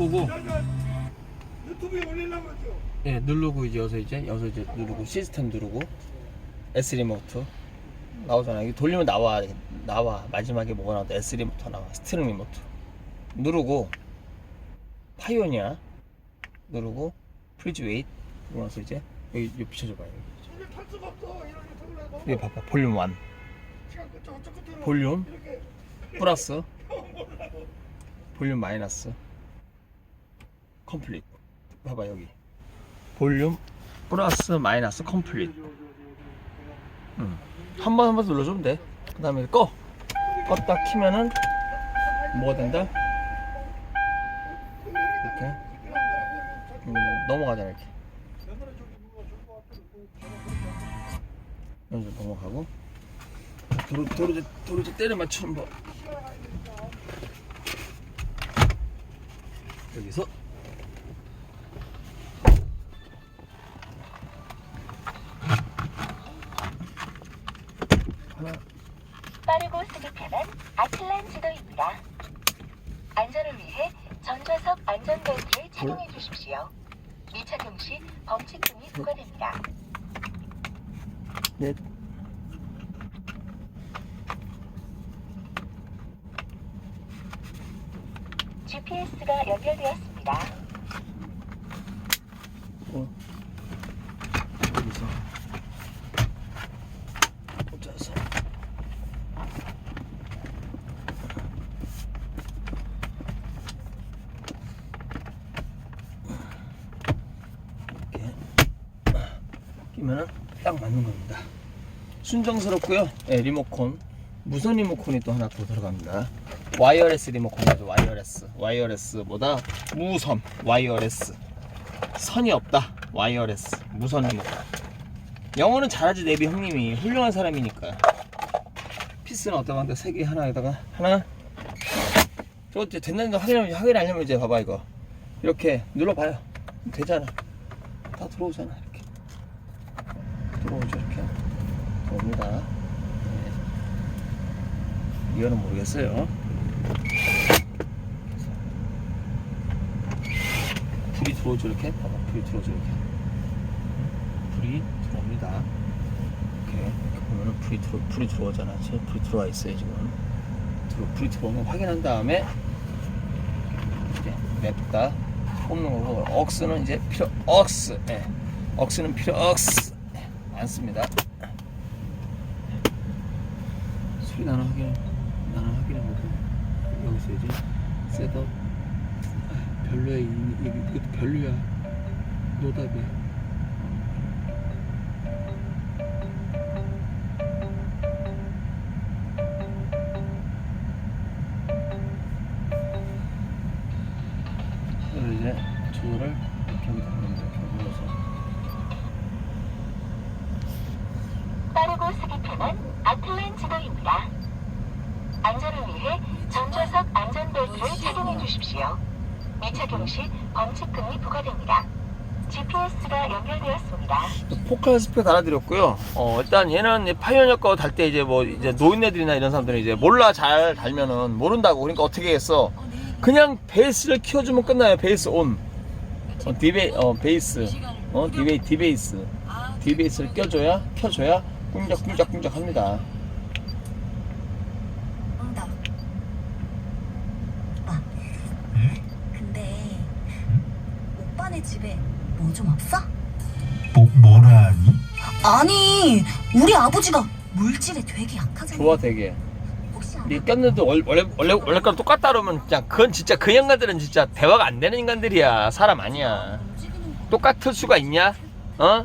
끄고 유튜브에 올리려고 그러죠. 예 누르고 이제 여기서 이제 여기서 이제 누르고 시스템 누르고 S 리모트 나오잖아. 이게 돌리면 나와 나와 마지막에 뭐가 나온다 S 리모트 나와 스티링 리모트 누르고 파이오니아 누르고 프리즈 웨이트 눌러서 이제 여기, 여기 비춰줘봐요. 여기. 이게 탈 수가 없어. 이런 유튜브를. 여기 봐봐 볼륨 1 시간 끝 저쪽 끝으로 볼륨 이렇게 플러스 볼륨 마이너스 컴플릿 봐봐 여기. 볼륨? 플러스 마이너스 컴플릿 음. 한번 한 번 눌러주면 돼그 다음에 꺼. 껐다 키면은 뭐가 된다? 이렇게. 음, 넘어가잖아 이렇게. 여기서 넘어가고. 도로, 도로제, 도로제 때려 맞추는 법. 여기서 지도입니다. 안전을 위해 전좌석 안전벨트를 착용해 주십시오. 미착용 시 범칙금이 부과됩니다. 넷, GPS가 연결되었습니다. 어. 여기서 꽂아서 이렇게 끼면은 딱 맞는 겁니다. 순정스럽고요. 예, 리모컨 무선 리모컨이 또 하나 더 들어갑니다. 와이어레스 리모컨이죠. 와이어레스. 와이어레스보다 무선 와이어레스. 선이 없다. 와이어레스. 무선 리모컨. 영어는 잘하지 네비 형님이 훌륭한 사람이니까. 피스는 어떤 건데 세 개 하나에다가 하나. 저거 이제 됐는지 확인하면 확인하려면 이제 봐봐 이거 이렇게 눌러봐요. 되잖아. 다 들어오잖아 이렇게. 들어오죠 이렇게. 들어옵니다. 네. 이거는 모르겠어요. 불이 들어오죠 이렇게 봐봐 불이 들어오죠 이렇게 불이 들어옵니다 이렇게, 이렇게 보면은 불이 들어 불이 들어오잖아 지금 불이 들어와 있어요 지금 들어, 불이 들어오는 거 확인한 다음에 이제 냅다 꼽는 거고 억스는 이제 필요 억스 예. 억스는 필요 억스 씁니다. 소리 나는 확인 나는 확인해 보고 여기서 이제 셋업. 별로야 이, 이, 이것도 별로야. 노답이야 쓰기 편한 아틀란 지도입니다. 안전을 위해 전좌석 안전벨트를 착용해 주십시오. 미착용 시 범칙금이 부과됩니다. GPS가 연결되었습니다. 포칼 스펙 달아드렸고요. 어, 일단 얘는 파이어니어 거달 때 이제 뭐 이제 노인네들이나 이런 사람들은 이제 몰라 잘 달면은 모른다고 그러니까 어떻게 했어? 그냥 베이스를 키워주면 끝나요. 베이스 온. 어, 디베 어 베이스 어 디베 디베이스 디베이스를 껴줘야 켜줘야 꿍짝꿍짝꿍짝 합니다. 응답. 오빠. 근데 오빠네 집에 뭐 좀 없어? 뭐, 뭐라니? 아니, 우리 아버지가 물질에 되게 약하잖아. 좋아 되게. 혹시 알아? 이 꼈는데 원- 원래 원래 원래 거랑 똑같다 그러면 그냥 그건 진짜 그 인간들은 진짜 대화가 안 되는 인간들이야. 사람 아니야. 움직이는 거. 똑같을 수가 있냐? 어?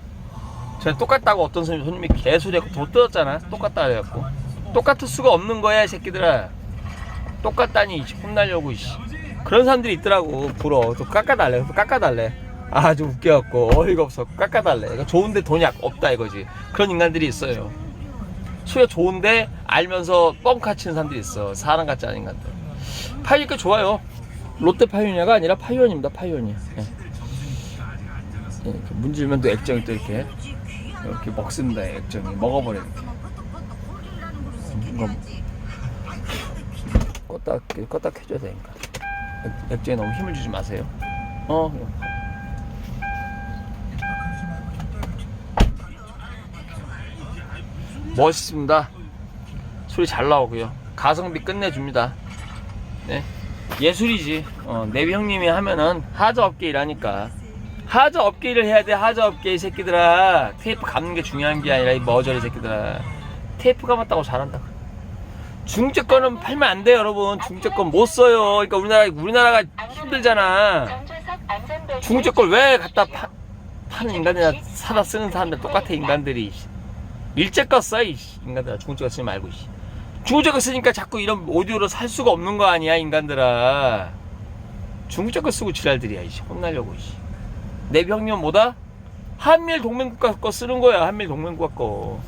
저 똑같다고 어떤 손님- 손님이 개소리하고 도 뜯었잖아. 똑같다 그래갖고. 똑같을 수가 없는 거야, 이 새끼들아. 똑같다니, 이씨, 혼나려고, 이씨. 그런 사람들이 있더라고, 불어. 또 깎아달래, 또 깎아달래. 아주 웃겨갖고, 어이가 없어. 깎아달래. 그러니까 좋은데 돈이 없다, 이거지. 그런 인간들이 있어요. 수요 좋은데 알면서 뻥 카 치는 사람들이 있어. 사람 같지 않은 인간들. 파이니까 좋아요. 롯데 파이오니아가 아니라 파이오니입니다, 파이오니아. 예. 예, 문질면 또 액정이 또 이렇게 이렇게 먹습니다 액정이 먹어버려 이렇게 껐다 껐다 켜줘야 되니까 액- 액정에 너무 힘을 주지 마세요. 어. 멋있습니다. 소리 잘 나오고요. 가성비 끝내줍니다. 네. 예술이지. 어, 내비 형님이 하면은 하자 업계 일하니까. 하자 업계 일을 해야 돼. 하자 업계 이 새끼들아. 테이프 감는 게 중요한 게 아니라 이 머저리 새끼들아. 테이프 감았다고 잘한다. 중재권은 팔면 안 돼요, 여러분. 중재권 못 써요. 그러니까 우리나라 우리나라가 힘들잖아. 중재권 왜 갖다 파, 파는 인간이나 사다 쓰는 사람들 똑같아 인간들이 일제거 써이 인간들아 중재권 쓰지 말고 씨. 중재권 쓰니까 자꾸 이런 오디오로 살 수가 없는 거 아니야 인간들아 중재권 쓰고 지랄들이야 이씨 혼나려고 이씨 내 병력 뭐다? 한미일 동맹국가 거 쓰는 거야 한미일 동맹국가 거.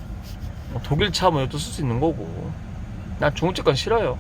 뭐 독일 차 뭐 이것도 쓸 수 있는 거고. 난 중재권 싫어요